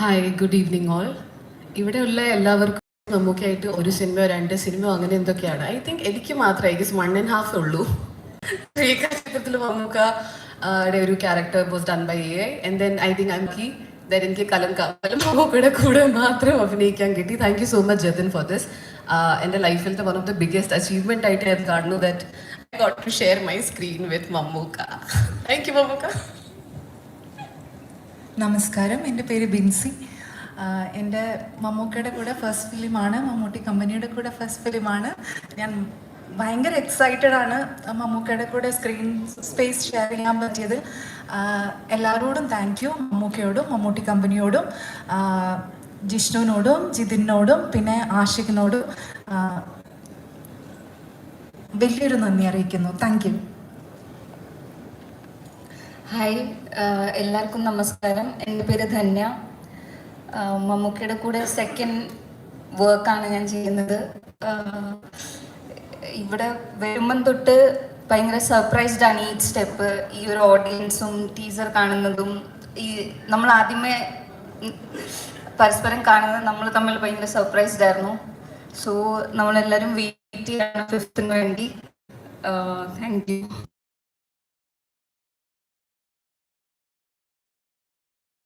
Hi good evening all ഇവിടെയുള്ള എല്ലാവർക്കും നമുക്കായിട്ട് ഒരു സിനിമയോ രണ്ട് സിനിമയോ അങ്ങനെ എന്തൊക്കെയാണ്? ഐ തിങ്ക് എനിക്ക് മാത്രമേ ഗസ് വൺ ആൻഡ് ഹാഫ് ഉള്ളൂ. ചിത്രത്തിൽ നമുക്ക് ഒരു character was done by a and then I think I കി ദൻ എനിക്ക് കലം കലം കൂടെ മാത്രം അഭിനയിക്കാൻ കിട്ടി. Thank you so much Jithin for this എന്റെ ലൈഫിലത്തെ one of the biggest achievement ആയിട്ട് ഞാൻ കാണുന്നു that I got to share my screen with Mammukka. Thank you Mammukka. നമസ്കാരം. എന്റെ പേര് ബിൻസി. എന്റെ മമ്മൂക്കയുടെ കൂടെ ഫസ്റ്റ് ഫിലിമാണ് മമ്മൂട്ടി കമ്പനിയുടെ കൂടെ ഫസ്റ്റ് ഫിലിമാണ് ഞാൻ ഭയങ്കര എക്സൈറ്റഡ് ആണ് മമ്മൂക്കയുടെ കൂടെ സ്ക്രീൻ സ്പേസ് ഷെയർ ചെയ്യാൻ പറ്റിയത്. എല്ലാവരോടും താങ്ക് യു മമ്മൂക്കയോടും മമ്മൂട്ടി കമ്പനിയോടും ജിഷ്ണുവിനോടും ജിതിനോടും പിന്നെ ആഷിഖിനോടും വലിയൊരു നന്ദി അറിയിക്കുന്നു. താങ്ക് യു ഹായ് എല്ലാവർക്കും നമസ്കാരം. എന്റെ പേര് ധന്യ. മമ്മൂക്കയുടെ കൂടെ സെക്കൻഡ് വർക്കാണ് ഞാൻ ചെയ്യുന്നത്. ഇവിടെ വരുമ്പം തൊട്ട് ഭയങ്കര സർപ്രൈസ്ഡ് ആണ് ഈ സ്റ്റെപ്പ് ഈ ഒരു ഓഡിയൻസും ടീച്ചർ കാണുന്നതും ഈ നമ്മൾ ആദ്യമേ പരസ്പരം കാണുന്നത് നമ്മൾ തമ്മിൽ ഭയങ്കര സർപ്രൈസ്ഡ് ആയിരുന്നു. സോ നമ്മളെല്ലാവരും വെയിറ്റ് ചെയ്യാണ് ഫിഫ്ത്തിന് വേണ്ടി. Thank you